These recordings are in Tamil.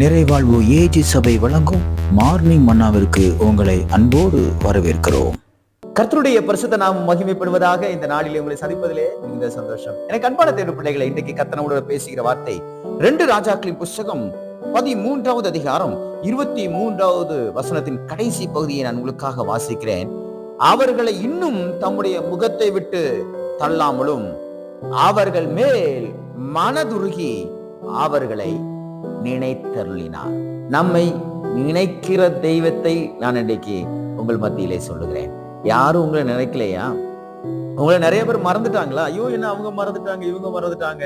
நிறைவாழ்வு ஏஜி சபை வழங்கும் மார்னிங் மன்னாவிற்கு உங்களை அன்போடு வரவேற்கிறோம். கர்த்தருடைய பரிசுத்த நாம் மகிமைப்படுவதாக இந்த நாளிலே உங்களை சந்திப்பதிலே மிகுந்த சந்தோஷம். எனக்கு அன்பான தேர்வு பிள்ளைகளை இன்றைக்கு கத்தனோட பேசுகிற வார்த்தை ரெண்டு ராஜாக்களின் புஸ்தகம் பதிமூன்றாவது அதிகாரம் இருபத்தி மூன்றாவது வசனத்தின் கடைசி பகுதியை நான் உங்களுக்காக வாசிக்கிறேன். அவர்களை இன்னும் தம்முடைய முகத்தை விட்டு தள்ளாமலும் அவர்கள் மேல் மனதுருகி அவர்களை நினைத்தருளினார். நம்மை நினைக்கிற தெய்வத்தை நான் இன்றைக்கு உங்கள் மத்தியிலே சொல்லுகிறேன். யாரும் உங்களை நினைக்கலையா? உங்களை நிறைய பேர் மறந்துட்டாங்களா? ஐயோ என்ன அவங்க மறந்துட்டாங்க இவங்க மறந்துட்டாங்க.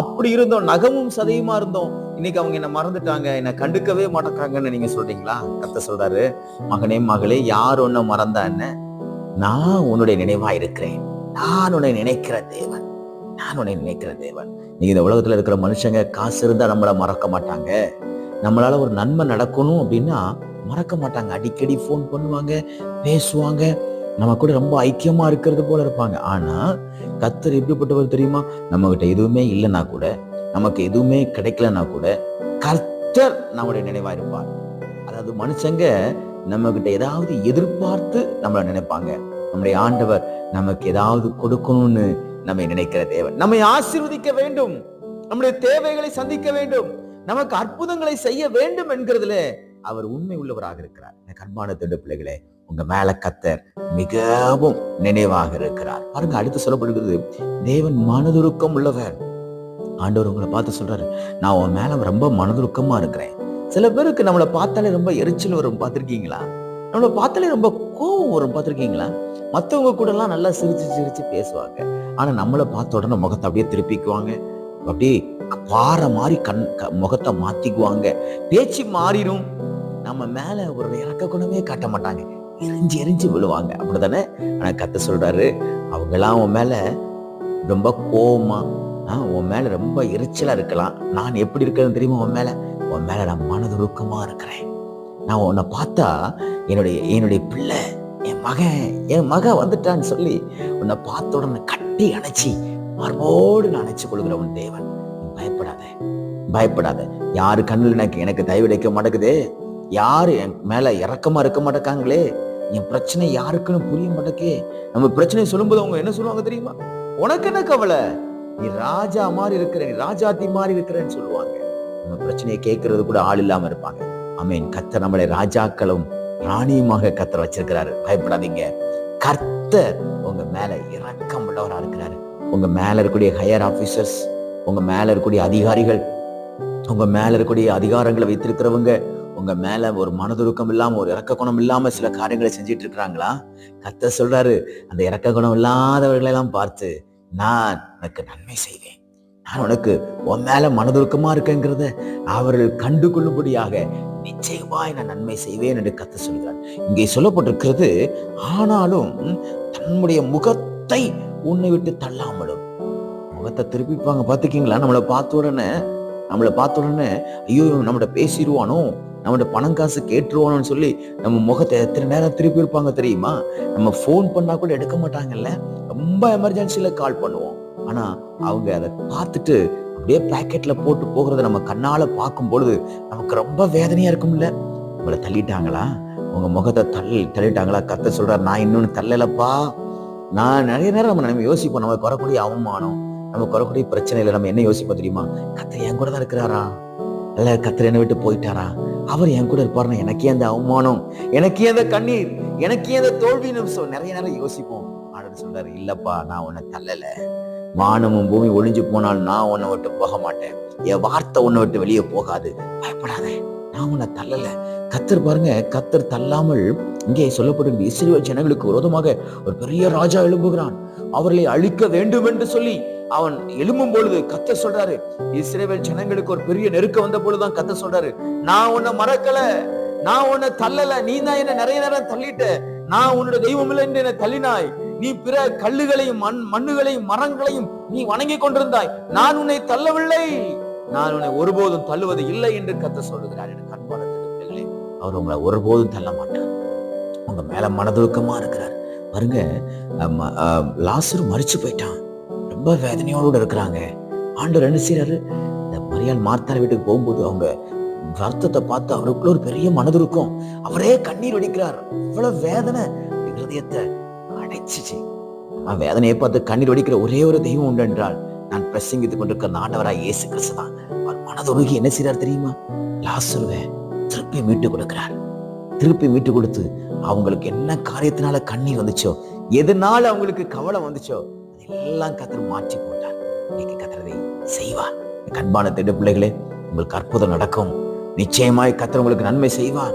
அப்படி இருந்தோம் நகமும் சதையுமா இருந்தோம். இன்னைக்கு அவங்க என்ன மறந்துட்டாங்க என்ன கண்டுக்கவே மாட்டேங்கிறாங்கன்னு நீங்க சொல்றீங்களா? கத்த சொல்றாரு மகனே மகளே யார் ஒன்ன மறந்தா என்ன நான் உன்னுடைய நினைவா இருக்கிறேன். நான் உன்னை நினைக்கிற தேவன். நான் உன்னை நினைக்கிற தேவன். நீங்க இந்த உலகத்துல இருக்கிற மனுஷங்க காசு இருந்தா நம்மள மறக்க மாட்டாங்க. நம்மளால ஒரு நன்மை நடக்கணும் அப்படின்னா மறக்க மாட்டாங்க. அடிக்கடி ஃபோன் பண்ணுவாங்க பேசுவாங்க. நம்ம கூட ரொம்ப ஐக்கியமா இருக்கிறது போல இருப்பாங்க. ஆனா கத்தர் எப்படிப்பட்டவர் தெரியுமா? நம்ம கிட்ட எதுவுமே இல்லைன்னா கூட நமக்கு எதுவுமே கிடைக்கலன்னா கூட கர்த்தர் நம்முடைய நினைவா இருப்பார் அதாவது மனுஷங்க நம்ம கிட்ட ஏதாவது எதிர்பார்த்து நம்மளை நினைப்பாங்க. நம்முடைய ஆண்டவர் நமக்கு ஏதாவது கொடுக்கணும்னு நம்மை நினைக்கிற தேவன். நம்மை ஆசீர்வதிக்க வேண்டும். நம்முடைய தேவைகளை சந்திக்க வேண்டும். நமக்கு அற்புதங்களை செய்ய வேண்டும் என்கிறதுல அவர் உண்மை உள்ளவராக இருக்கிறார். எனக்கு அன்பான திண்டு பிள்ளைகளே உங்க மேல கத்தர் மிகவும் நினைவாக இருக்கிறார். பாருங்க அடுத்து சொல்லப்படுகிறது தேவன் மனதுருக்கம் உள்ளவர். ஆண்டவர் உங்களை பார்த்து சொல்றாரு நான் உன் மேல ரொம்ப மனதுருக்கமா இருக்கிறேன். சில பேருக்கு நம்மளை பார்த்தாலே ரொம்ப எரிச்சல் வரும். பார்த்திருக்கீங்களா? நம்மளை பார்த்தாலே ரொம்ப கோவம் வரும் பார்த்துருக்கீங்களா? மற்றவங்க கூடலாம் நல்லா சிரிச்சு சிரிச்சு பேசுவாங்க. ஆனால் நம்மளை பார்த்த உடனே முகத்தை அப்படியே திருப்பிக்குவாங்க. அப்படியே பாறை மாதிரி கண் க- முகத்தை மாற்றிக்குவாங்க பேச்சு மாறிடும். நம்ம மேலே ஒரு இறக்க குணமே காட்ட மாட்டாங்க. எரிஞ்சு எரிஞ்சு விழுவாங்க. அப்படிதானே ஆனால் கத்த சொல்கிறாரு அவங்களாம் உன் மேலே ரொம்ப கோபமாக ஆ, உன் மேலே ரொம்ப எரிச்சலாக இருக்கலாம். நான் எப்படி இருக்கிறேன்னு தெரியுமா உன் மேலே? உன் மேலே நான் மனதுருக்கமாக இருக்கிறேன். நான் உன்னை பார்த்தா என்னுடைய என்னுடைய பிள்ளை என் மகன் என் மகன் வந்துட்டான்னு சொல்லி உன்னை பார்த்த உடனே கட்டி அணைச்சி மார்போடு நான் அணைச்சு கொள்கிறவன் தேவன். நீ பயப்படாத பயப்படாத. யாரு கண்ணில் எனக்கு எனக்கு தயவு வைக்க மாட்டேங்குதே? யாரு என் மேல இறக்கமா இருக்க மாட்டேக்காங்களே? என் பிரச்சனை யாருக்குன்னு புரிய மாட்டேக்கே. நம்ம பிரச்சனை சொல்லும்போது அவங்க என்ன சொல்லுவாங்க தெரியுமா? உனக்கு என்ன கவலை? நீ ராஜா மாதிரி இருக்கிற நீ ராஜாத்தி மாதிரி இருக்கிறேன்னு சொல்லுவாங்க. நம்ம பிரச்சனையை கேட்கறது கூட ஆள் இல்லாம இருப்பாங்க. அமேன் கத்தர் நம்மளை ராஜாக்களும் ராணியுமாக கத்தர் வச்சிருக்கிறாரு. பயப்படாதீங்க. கர்த்தர் உங்க மேல இரக்கம் உள்ளவரா இருக்கிறாரு. உங்க மேல இருக்கக்கூடிய ஹையர் ஆபீசர்ஸ் உங்க மேல இருக்கக்கூடிய அதிகாரிகள் உங்க மேல இருக்கக்கூடிய அதிகாரங்களை வைத்திருக்கிறவங்க உங்க மேல ஒரு மனதுருக்கம் இல்லாம ஒரு இறக்க குணம் இல்லாம சில காரியங்களை செஞ்சிட்டு இருக்கிறாங்களா? கத்த சொல்றாரு அந்த இறக்க குணம் இல்லாதவர்களை எல்லாம் பார்த்து நான் உனக்கு நன்மை செய்வேன். நான் உனக்கு உன் மேல மனதுருக்கமா இருக்கேங்கிறத அவர்கள் கண்டு கொள்ளும்படியாக நிச்சயமாய் நான் நன்மை செய்வேன் என்று கத்து சொல்கிறான் இங்கே சொல்லப்பட்டிருக்கிறது ஆனாலும் தன்னுடைய முகத்தை உன்னை விட்டு தள்ளாமலும். முகத்தை திருப்பிப்பாங்க பார்த்துக்கீங்களா நம்மளை பார்த்த உடனே நம்மளை பார்த்த உடனே ஐயோ நம்மகிட்ட பேசிடுவானோ? நம்மளோட பணம் காசு கேட்டுருவானோன்னு சொல்லி நம்ம முகத்தை எத்தனை நேரம் திருப்பி இருப்பாங்க தெரியுமா? நம்ம ஃபோன் பண்ணா கூட எடுக்க மாட்டாங்கல்ல? ரொம்ப எமர்ஜென்சில கால் பண்ணுவோம். ஆனா அவங்க அதை பார்த்துட்டு அப்படியே பாக்கெட்ல போட்டு போகிறத நம்ம கண்ணால பார்க்கும் பொழுது நமக்கு ரொம்ப வேதனையா இருக்கும்ல. உங்களை தள்ளிட்டாங்களா? உங்க முகத்தை தள்ளி தள்ளிட்டாங்களா? கத்த சொல்றாரு நான் இன்னொன்னு தள்ளலப்பா. நான் நிறைய நேரம் நம்ம நம்ம யோசிப்போம். நம்ம குறக்கூடிய அவமானம் நமக்கு வரக்கூடிய பிரச்சனையில நம்ம என்ன யோசிப்போம் தெரியுமா? கத்தர் என் கூட தான் இருக்கிறாரா? இல்ல கத்தர் என்னை விட்டு போயிட்டாரா? அவர் என் கூட இருப்பாருன்னா எனக்கே அந்த அவமானம் எனக்கே அந்த கண்ணீர் எனக்கே அந்த தோல்வின்னு சொல் நிறைய நேரம் யோசிப்போம். ஆண்டவர் சொல்றாரு இல்லப்பா நான் உன்னை தள்ளல. வானமும் பூமி ஒளிஞ்சு போனால் நான் உன்னை விட்டு போக மாட்டேன். என் வார்த்தை உன்னை விட்டு வெளியே போகாது. பயப்படாத. நான் உன்னை தள்ளல. கத்தர் பாருங்க கத்தர் தள்ளாமல் இங்கே சொல்லப்பட்டிருந்த இஸ்ரேல் ஜனங்களுக்கு விரோதமாக ஒரு பெரிய ராஜா எழும்புகிறான். அவர்களை அழிக்க வேண்டும் என்று சொல்லி அவன் எழும்பும் பொழுது கத்த சொல்றாரு இஸ்ரேவேல் ஜனங்களுக்கு ஒரு பெரிய நெருக்கம் வந்த பொழுதுதான் கத்த சொல்றாரு நான் உன்னை மறக்கல. நான் உன்னை தள்ளல. நீ தான் என்ன நிறைய நேரம் தள்ளிட்ட. நான் உன்னோட தெய்வம் இல்லை என்று என்னை தள்ளினாய். நீ பிற கல்லுகளையும் மண் மண்ணுகளையும் மரங்களையும் நீ வணங்கி கொண்டிருந்தாய். நான் உன்னை தள்ளவில்லை. நான் உன்னை ஒருபோதும் தள்ளுவது இல்லை என்று கத்த சொல்லுகிறார். எனக்கு அன்பான பிள்ளைகளே அவர் உங்களை ஒருபோதும் தள்ள மாட்டார். உங்க மேல மனதுருக்கமா இருக்கிறார். பாருங்க லாசர் மறிச்சு போயிட்டான். ரொம்ப வேதனையோடு இருக்கிறாங்க. ஆண்டவர் என்ன செய்யறாரு இந்த மரியாள் மார்த்தாள் வீட்டுக்கு போகும்போது அவங்க வருத்தத்தை பார்த்து அவருக்குள்ள ஒரு பெரிய மனதுருக்கம் அவரே கண்ணீர் வடிக்கிறார். இவ்வளவு வேதனை. ஹிருதயத்தை அடைச்சிச்சு. அவன் வேதனையை பார்த்து கண்ணீர் வடிக்கிற ஒரே ஒரு தெய்வம் உண்டு என்றால் நான் பிரசங்கித்துக் கொண்டிருக்கிற ஆண்டவராய் இயேசு கிறிஸ்து தான் அவர் மனதுருகி என்ன செய்றார் தெரியுமா? லாசருவை திருப்பி மீட்டு கொடுக்கிறார். திருப்பி மீட்டு கொடுத்து அவங்களுக்கு என்ன காரியத்தினால கண்ணீர் வந்துச்சோ எதனால அவங்களுக்கு கவலை வந்துச்சோ அதெல்லாம் கத்தர் மாற்றி போட்டார். இன்னைக்கு கத்திரதை செய்வார். கண்பான அன்பான பிள்ளைகளே உங்களுக்கு அற்புதம் நடக்கும். நிச்சயமாய் கத்தர் உங்களுக்கு நன்மை செய்வார்.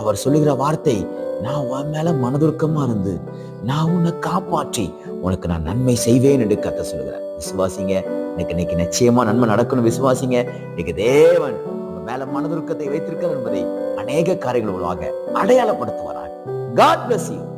அவர் சொல்லுகிற வார்த்தை நான் உன் மேல மனதுருக்கமா இருந்து நான் உன்னை காப்பாற்றி உனக்கு நான் நன்மை செய்வேன் என்று கத்த சொல்லுகிறேன் விசுவாசிங்க இன்னைக்கு இன்னைக்கு நிச்சயமா நன்மை நடக்கணும். விசுவாசிங்க இன்னைக்கு தேவன் உங்க மேல மனதுருக்கத்தை வைத்திருக்கிறார் என்பதை அநேக காரியங்கள் உருவாக அடையாளப்படுத்துவாராக. God bless you